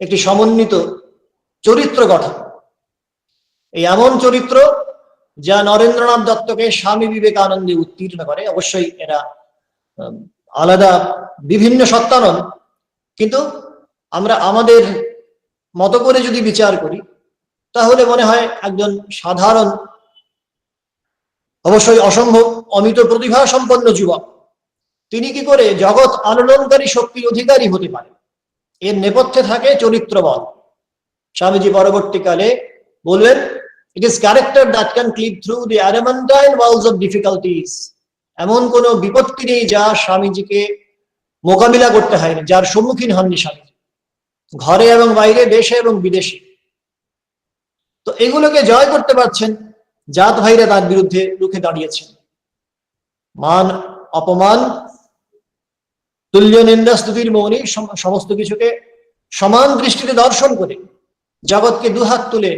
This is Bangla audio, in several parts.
একটি সমন্বিত চরিত্র গঠন। এই এমন চরিত্র যা নরেন্দ্রনাথ দত্তকে স্বামী বিবেকানন্দে উত্তীর্ণ করে। অবশ্যই এরা আলাদা বিভিন্ন সত্তা নন। কিন্তু আমরা আমাদের মতো করে যদি বিচার করি, তাহলে মনে হয় একজন সাধারণ, অবশ্যই অসম্ভব, অমিত প্রতিভা সম্পন্ন যুবক। তিনি কি করে জগৎ আলোড়নকারী শক্তির অধিকারী হতে পারে এর নেপথ্যে থাকে চরিত্র বল স্বামীজি পরবর্তীকালে বললেন it is character that can cleave through the adamantine walls of difficulties এমন কোন বিপত্তি নেই যা স্বামীজিকে মোকাবিলা করতে হয়নি, যার সম্মুখীন হননি স্বামীজি। ঘরে এবং বাইরে, দেশে এবং বিদেশে। তো এগুলোকে জয় করতে পারছেন জাত ভাইরা তার বিরুদ্ধে রুখে দাঁড়িয়েছেন। মান, অপমান তুল্য নিন্দা স্তুতির মৌনী সমস্ত কিছুকে সমান দৃষ্টিতে দর্শন করে জগৎকে দুহাত তুলে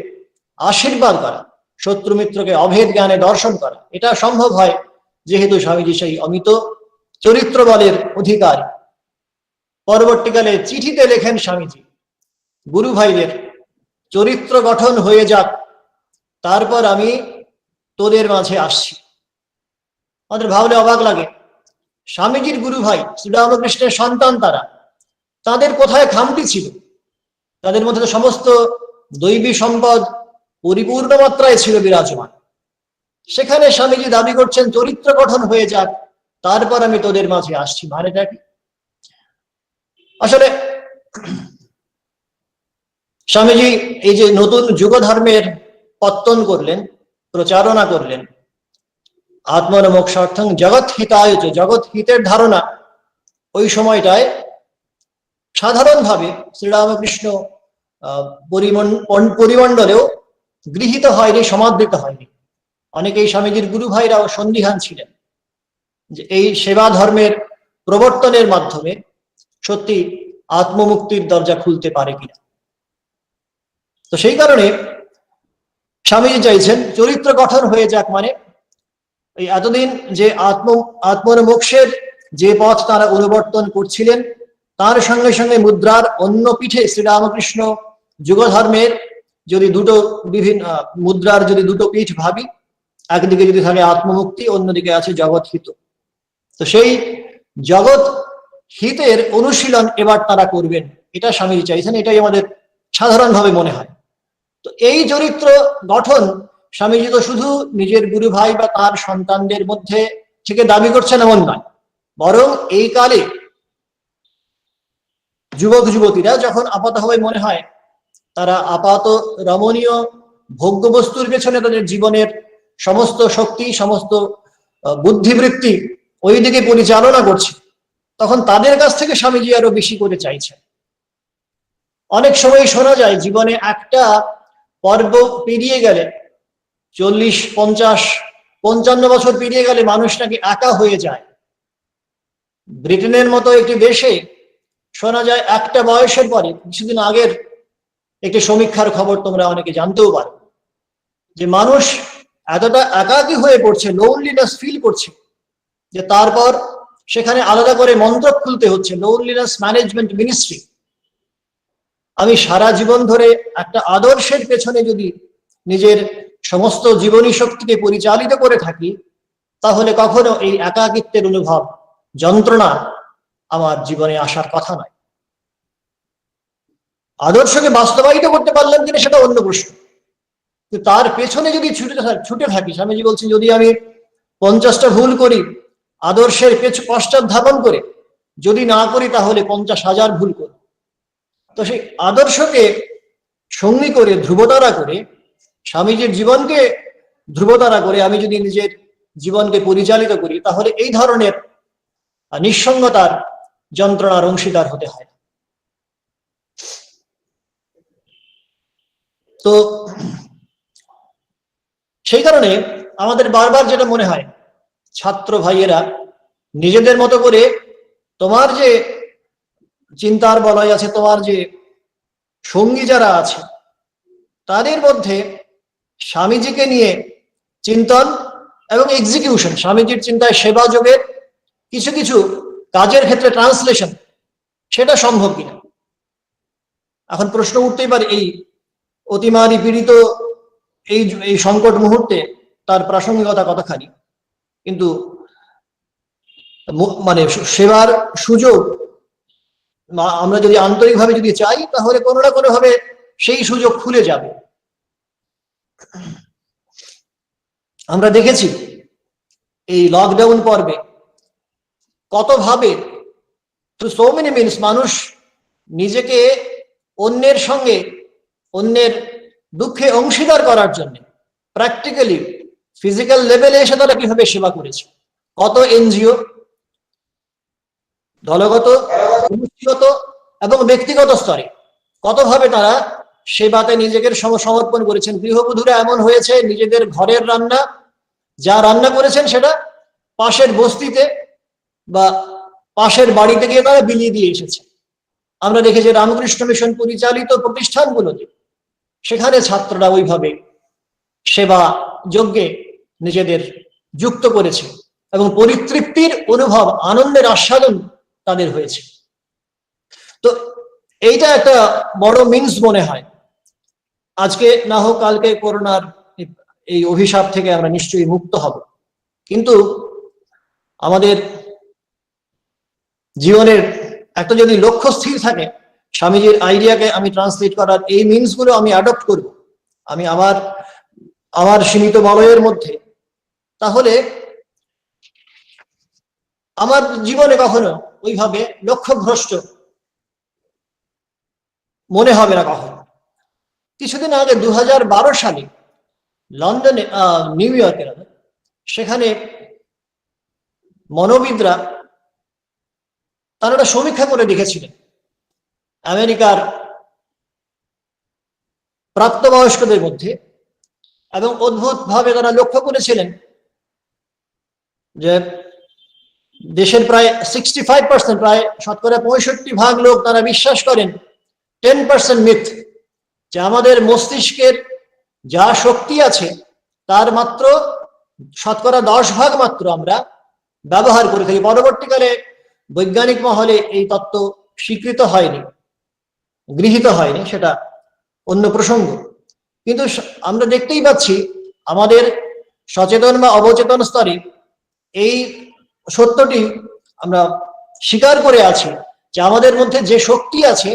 আশীর্বাদ করা, শত্রু মিত্রকে অভেদ জ্ঞানে দর্শন করা। এটা সম্ভব হয় যেহেতু স্বামীজি সেই অমিত চরিত্র বলের অধিকারী। পরবর্তীকালে চিঠিতে লেখেন স্বামীজি, গুরু ভাইদের, চরিত্র গঠন হয়ে যাক, তারপর আমি তোদের মাঝে আসছি। আমাদের ভাবলে অবাক লাগে। স্বামীজির গুরু ভাই শ্রীরামকৃষ্ণের সন্তান তারা। তাদের কোথায় খামতি ছিল? তাদের মধ্যে সমস্ত দৈবী সম্পদ পরিপূর্ণ মাত্রায় ছিল বিরাজমান। সেখানে স্বামীজি দাবি করছেন, চরিত্র গঠন হয়ে যাক, তারপর আমি তোদের মাঝে আসছি। মানেটা কি? আসলে স্বামীজি এই যে নতুন যুগ ধর্মের পত্তন করলেন, প্রচারণা করলেন আত্মন মোক্ষার্থং জগৎ হিতায় চ, জগৎ হিতের ধারণা। ওই সময়টায় সাধারণভাবে শ্রীরামকৃষ্ণ পরিমণ্ডলেও গৃহীত হয়নি সমাদৃত হয়নি। অনেকেই স্বামীজির গুরু ভাইরাও সন্দিহান ছিলেন। যে এই সেবা ধর্মের প্রবর্তনের মাধ্যমে সত্যি আত্মমুক্তির দরজা খুলতে পারে কিনা। তো সেই কারণে স্বামীজি চাইছেন চরিত্র গঠন হয়ে যাক মানে এই এতদিন যে আত্ম আত্মনমোক্ষের যে পথ তারা অনুবর্তন করছিলেন, তার সঙ্গে সঙ্গে মুদ্রার অন্য পিঠে শ্রীরামকৃষ্ণ যুগধর্মের যদি দুটো বিভিন্ন মুদ্রার যদি দুটো পিঠ ভাবি, একদিকে যদি থাকে আত্মমুক্তি, অন্যদিকে আছে জগৎ হিত। তো সেই জগৎ হিতের অনুশীলন এবার তারা করবেন, এটা স্বামীজি চাইছেন, এটাই আমাদের সাধারণভাবে মনে হয়। তো এই চরিত্র গঠন স্বামীজি তো শুধু নিজের গুরু ভাই বা তার সন্তানদের মধ্যে থেকে দাবি করছেন এমন নয়? বরং এই কালে যুবক, যুবতীরা যখন আপাতভাবে মনে হয়, তারা আপাত রমণীয় ভোগ্য বস্তুর পেছনে তাদের জীবনের সমস্ত শক্তি, সমস্ত বুদ্ধিবৃত্তি ওই দিকে পরিচালনা করছে। তখন তাদের কাছ থেকে স্বামীজি আরও বেশি করে চাইছেন। অনেক সময় শোনা যায়, জীবনে একটা পর্ব পেরিয়ে গেলে চল্লিশ, পঞ্চাশ, পঞ্চান্ন বছর পেরিয়ে গেলে মানুষ নাকি একা হয়ে যায়। ব্রিটেনের মতো একটি দেশে শোনা যায় একটা বয়সের পরে, কিছুদিন আগের একটি সমীক্ষার খবর তোমরা অনেকে জানতেও পারো, যে মানুষ এতটা একাকী হয়ে পড়ছে লোনলিনেস ফিল করছে, যে তারপর সেখানে আলাদা করে মন্ত্রক খুলতে হচ্ছে লোনলিনেস ম্যানেজমেন্ট মিনিস্ট্রি আমি সারা জীবন ধরে একটা আদর্শের পেছনে যদি নিজের সমস্ত জীবনী শক্তিকে পরিচালিত করে থাকি, তাহলে কখনো এই একাকিত্বের অনুভব, যন্ত্রণা আমার জীবনে আসার কথা নয়। আদর্শকে বাস্তবায়িত করতে পারলাম কিনা সেটা অন্য প্রশ্ন। তার পেছনে যদি ছুটে ছুটে থাকি, স্বামীজি বলছেন, যদি আমি পঞ্চাশটা ভুল করি, আদর্শের পেছ পশ্চাৎ ধাপন করে, যদি না করি, তাহলে পঞ্চাশ হাজার ভুল করি। তো সেই আদর্শকে সঙ্গী করে, ধ্রুবতারা করে স্বামীজির জীবনকে ধ্রুবতারা করে, আমি যদি নিজের জীবনকে পরিচালিত করি, তাহলে এই ধরনের নিঃসঙ্গতার যন্ত্রণার অংশীদার হতে হয়। তো সেই কারণে আমাদের বারবার যেটা মনে হয়, ছাত্র ভাইয়েরা, নিজেদের মতো করে তোমার যে চিন্তার বলয় আছে, তোমার যে সঙ্গী যারা আছে, তাদের মধ্যে স্বামীজিকে নিয়ে চিন্তন এবং এক্সিকিউশন স্বামীজির চিন্তায় সেবা যোগের কিছু কিছু কাজের ক্ষেত্রে ট্রান্সলেশন সেটা সম্ভব কিনা? এখন প্রশ্ন উঠতেই পারে, এই অতিমারি পীড়িত এই এই সংকট মুহূর্তে তার প্রাসঙ্গিকতা কতখানি? কিন্তু মানে সেবার সুযোগ আমরা যদি আন্তরিকভাবে যদি চাই, তাহলে কোনো না কোনো ভাবে সেই সুযোগ খুলে যাবে। আমরা দেখেছি এই লকডাউন পর্বে কতভাবে টু সো মেনি মিনস মানুষ নিজেকে অন্যের সঙ্গে, অন্যের দুঃখে অংশীদার করার জন্য প্র্যাকটিক্যালি ফিজিক্যাল লেভেলে এসে তারা কীভাবে সেবা করেছে? কত এনজিও? দলগত এবং ব্যক্তিগত স্তরে কতভাবে তারা সেবাতে নিজেকে সম- সমর্পণ করেছেন। গৃহবধূরা এমন হয়েছে, নিজেদের ঘরের রান্না, যা রান্না করেছেন সেটা পাশের বস্তিতে বা পাশের বাড়িতে গিয়ে তারা বিলিয়ে দিয়ে এসেছে। আমরা দেখেছি রামকৃষ্ণ মিশন পরিচালিত প্রতিষ্ঠানগুলোতে সেখানে ছাত্ররা ওইভাবে সেবা যজ্ঞে নিজেদের যুক্ত করেছে এবং পরিতৃপ্তির অনুভব, আনন্দের আস্বাদন তাদের হয়েছে। তো এইটা একটা বড় মিন্স মনে হয়। আজকে না হোক কালকে করোনার এই অভিশাপ থেকে আমরা নিশ্চয়ই মুক্ত হব। কিন্তু আমাদের জীবনের একটা যদি লক্ষ্য স্থির থাকে, স্বামীজির আইডিয়াকে আমি ট্রান্সলেট করার এই মিনসগুলো আমি অ্যাডপ্ট করব। আমি আমার আমার সীমিত বলয়ের মধ্যে। তাহলে আমার জীবনে কখনো ওইভাবে লক্ষ্যভ্রষ্ট মনে হবে না কখনো। কিছুদিন আগে দু হাজার বারো সালে লন্ডনে নিউ ইয়র্কে সেখানে মনোবিদরা তারা সমীক্ষা করে দেখেছিলেন। আমেরিকার প্রাপ্তবয়স্কদের মধ্যে এবং অদ্ভুত ভাবে তারা লক্ষ্য করেছিলেন যে দেশের প্রায় সিক্সটি ফাইভ পার্সেন্ট প্রায় শতকরা পঁয়ষট্টি ভাগ লোক তারা বিশ্বাস করেন টেন পার্সেন্ট মিথ যে আমাদের মস্তিষ্কের যা শক্তি আছে, তার মাত্র শতকরা দশ ভাগ মাত্র আমরা ব্যবহার করে থাকি। পরবর্তীকালে বৈজ্ঞানিক মহলে এই তত্ত্ব স্বীকৃত হয়নি, গৃহীত হয়নি, সেটা অন্য প্রসঙ্গ। কিন্তু আমরা দেখতেই পাচ্ছি আমাদের সচেতন বা অবচেতন স্তরে এই সত্যটি আমরা স্বীকার করে আছি যে আমাদের মধ্যে যে শক্তি আছে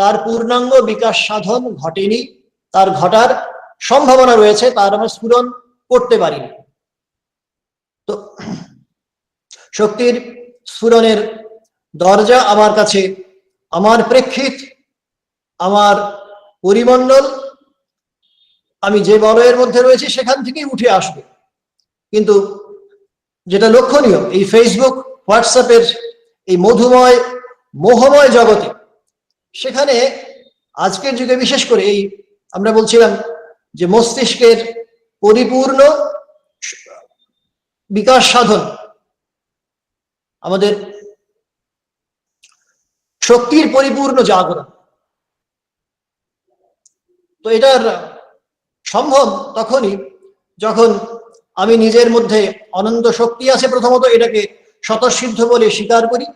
তার পূর্ণাঙ্গ বিকাশ সাধন ঘটেনি। তার ঘটার সম্ভাবনা রয়েছে, তার আমরা স্ফুরণ করতে পারিনি। তো শক্তির স্ফুরণের দরজা আমার কাছে, আমার প্রেক্ষিত, আমার পরিমণ্ডল, আমি যে বলয়ের মধ্যে রয়েছে সেখান থেকেই উঠে আসবে। কিন্তু যেটা লক্ষণীয়, এই ফেসবুক হোয়াটসঅ্যাপের এই মধুময়, মোহময় জগতে সেখানে আজকের যুগে বিশেষ করে এই আমরা বলছিলাম যে মস্তিষ্কের পরিপূর্ণ বিকাশ সাধন আমাদের শক্তির পরিপূর্ণ জাগরণ তো এটার সম্ভব তখনই যখন আমি নিজের মধ্যে অনন্ত শক্তি আছে প্রথমত এটাকে স্বতঃসিদ্ধ বলে স্বীকার করি।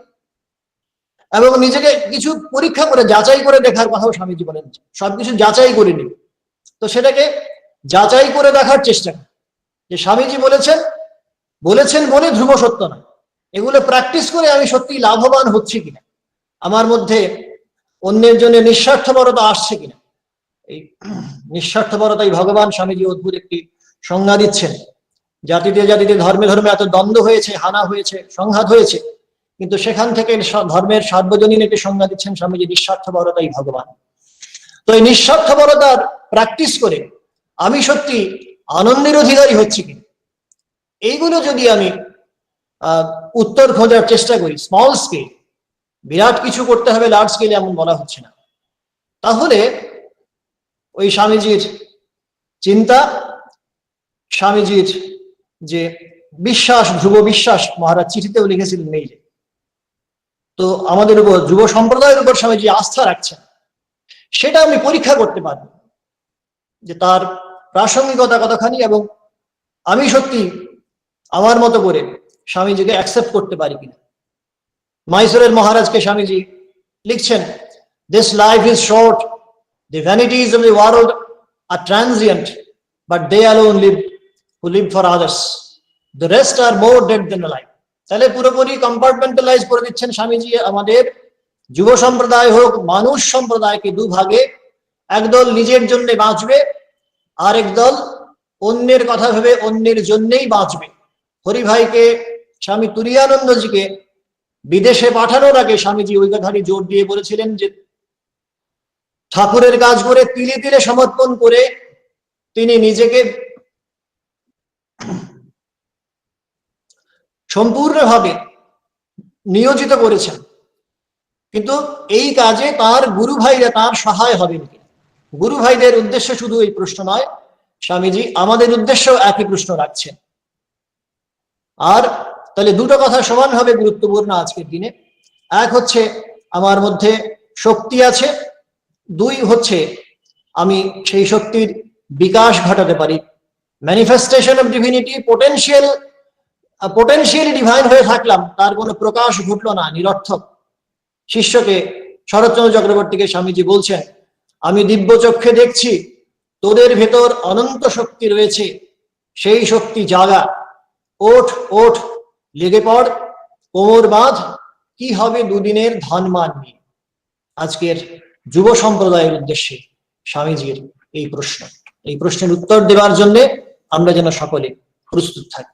এবং নিজেকে কিছু পরীক্ষা করে, যাচাই করে দেখার কথাও স্বামীজি বলেন। সবকিছু যাচাই করে নি তো সেটাকে যাচাই করে দেখার চেষ্টা যে স্বামীজি বলেছেন বলেছেন বলে ধ্রুব সত্য না। এগুলো প্র্যাকটিস করে আমি সত্যি লাভবান হচ্ছি কিনা? আমার মধ্যে অন্যের জন্য নিঃস্বার্থপরতা আসছে কিনা? এই নিঃস্বার্থপরতাই ভগবান স্বামীজি অদ্ভুত একটি সংজ্ঞা দিচ্ছেন। জাতিতে জাতিতে ধর্মে ধর্মে এত দ্বন্দ্ব হয়েছে, হানা হয়েছে, সংঘাত হয়েছে। কিন্তু সেখান থেকে ধর্মের সার্বজনীন একটি সংজ্ঞা দিচ্ছেন স্বামীজি, নিঃস্বার্থপরতাই ভগবান। তো এই নিঃস্বার্থপরতার প্র্যাকটিস করে আমি সত্যি আনন্দের অধিকারী হচ্ছি কি এইগুলো যদি আমি উত্তর খোঁজার চেষ্টা করি স্মল স্কেল বিরাট কিছু করতে হবে লার্জ স্কেলে এমন বলা হচ্ছে না। তাহলে ওই স্বামীজির চিন্তা, স্বামীজির যে বিশ্বাস, ধ্রুব বিশ্বাস, মহারাজ চিঠিতেও লিখেছিলেন মেইলে তো আমাদের উপর, যুব সম্প্রদায়ের উপর স্বামীজি আস্থা রাখছেন। সেটা আমি পরীক্ষা করতে পারব যে তার প্রাসঙ্গিকতা কতখানি এবং আমি সত্যি আমার মতো করে স্বামীজিকে অ্যাকসেপ্ট করতে পারি কিনা। মাইসোরের মহারাজকে স্বামীজি লিখছেন this life is short The vanities of the world are transient but they alone live, who live for others the rest are more dead than alive. তাহলে পুরোপুরি কম্পার্টমেন্টালাইজ করে দিচ্ছেন স্বামীজি আমাদের। যুব সম্প্রদায় হোক, মানুষ সম্প্রদায়কে দুভাগে, একদল নিজের জন্য বাঁচবে আর একদল অন্যের কথা ভেবে অন্যের জন্যেই বাঁচবে। হরিভাইকে, স্বামী তুরিয়ানন্দজিকে বিদেশে পাঠানোর আগে স্বামীজি ওই কথাটি জোর দিয়ে বলেছিলেন যে, ঠাকুরের কাজ করে তিলে তিলে সমর্পণ করে তিনি নিজেকে সম্পূর্ণভাবে নিয়োজিত করেছেন। কিন্তু এই কাজে তার গুরু ভাইরা তার সহায় হবেন কিনা গুরু ভাইদের উদ্দেশ্য শুধু এই প্রশ্ন নয়, স্বামীজি, আমাদের উদ্দেশ্য একই প্রশ্ন রাখছেন। আর তাহলে দুটো কথা সমানভাবে গুরুত্বপূর্ণ আজকের দিনে। এক হচ্ছে, আমার মধ্যে শক্তি আছে। দুই হচ্ছে, আমি সেই শক্তির বিকাশ ঘটাতে পারি। Manifestation of divinity potential potentially divine হয়ে থাকলাম, তার কোনো প্রকাশ ঘটলো না, নিরর্থক। শিষ্যকে শরৎচন্দ্র চক্রবর্তীকে স্বামীজি বলছেন, আমি দিব্য চক্ষে দেখছি, তোদের ভেতর অনন্ত শক্তি রয়েছে, সেই শক্তি জাগা। ওঠ ওঠ, লেগে পড়, কোমর বাঁধ, কি হবে দুদিনের ধনমান নিয়ে? আজকের যুব সম্প্রদায়ের উদ্দেশ্যে স্বামীজির এই প্রশ্ন। এই প্রশ্নের উত্তর দেওয়ার জন্য আমরা যেন সকলে প্রস্তুত থাকি।